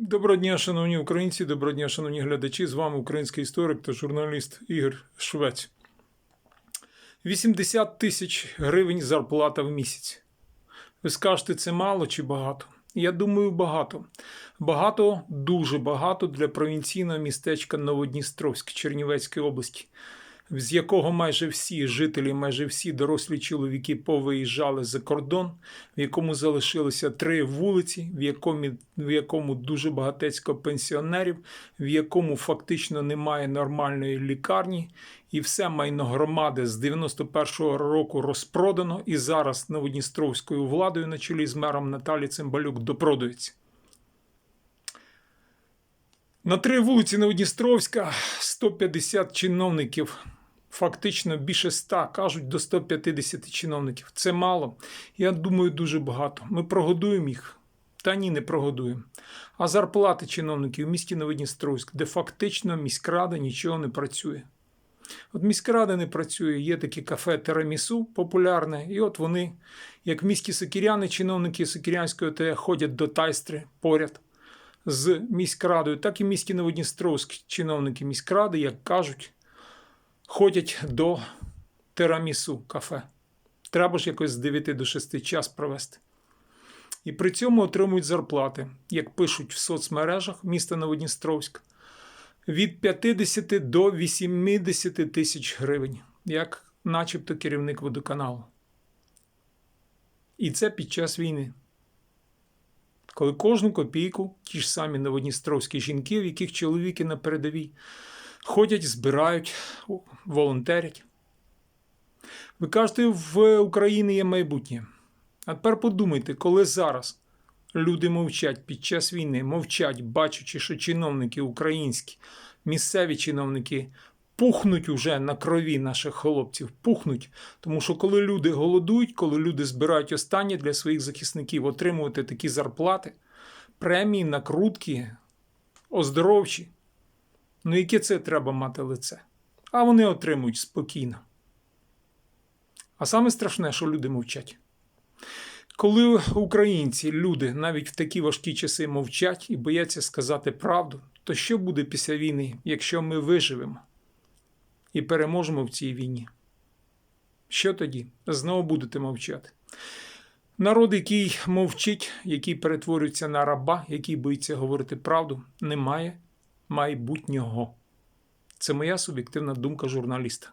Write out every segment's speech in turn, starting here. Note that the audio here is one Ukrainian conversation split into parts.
Доброго дня, шановні українці, доброго дня, шановні глядачі. З вами український історик та журналіст Ігор Швець. 80 тисяч гривень зарплата в місяць. Ви скажете, це мало чи багато? Я думаю, багато. Багато, дуже багато для провінційного містечка Новодністровськ Чернівецької області, з якого майже всі жителі, майже всі дорослі чоловіки повиїжджали за кордон, в якому залишилися три вулиці, в якому, в якому дуже багатецько пенсіонерів, в якому фактично немає нормальної лікарні, і все майно громади з 91-го року розпродано, і зараз Новодністровською владою на чолі з мером Наталі Цимбалюк допродується. На три вулиці Новодністровська 150 чиновників, фактично більше 100, кажуть до 150 чиновників. Це мало. Я думаю, дуже багато. Ми прогодуємо їх. Та ні, не прогодуємо. А зарплати чиновників в місті Новодністровськ, де фактично міськрада нічого не працює. От міськрада не працює, є таке кафе Терамісу популярне, і от вони, як в місті Сокіряни, чиновники Сокірянської ОТГ ходять до Тайстри поряд з міськрадою, так і в місті Новодністровськ чиновники міськради, як кажуть, ходять до Терамісу кафе. Треба ж якось з 9 до 6 час провести. І при цьому отримують зарплати, як пишуть в соцмережах міста Новодністровськ, від 50 до 80 тисяч гривень, як начебто керівник водоканалу. І це під час війни коли кожну копійку ті ж самі новодністровські жінки, в яких чоловіки на передовій, ходять, збирають, волонтерять. Ви кажете, в Україні є майбутнє. А тепер подумайте, коли зараз люди мовчать під час війни, мовчать, бачачи, що чиновники українські, місцеві чиновники пухнуть уже на крові наших хлопців, пухнуть. Тому що коли люди голодують, коли люди збирають останнє для своїх захисників, отримувати такі зарплати, премії, накрутки, оздоровчі. Ну, яке це треба мати лице? А вони отримують спокійно. А саме страшне, що люди мовчать. Коли українці, люди навіть в такі важкі часи мовчать і бояться сказати правду, то що буде після війни, якщо ми виживемо? і переможемо в цій війні. Що тоді? Знову будете мовчати. Народ, який мовчить, який перетворюється на раба, який боїться говорити правду, не має майбутнього. Це моя суб'єктивна думка журналіста.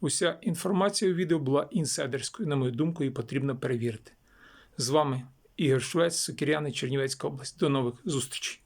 Уся інформація у відео була інсайдерською, на мою думку, і потрібно перевірити. З вами Ігор Швець, Сокіряни, Чернівецька область. До нових зустрічей.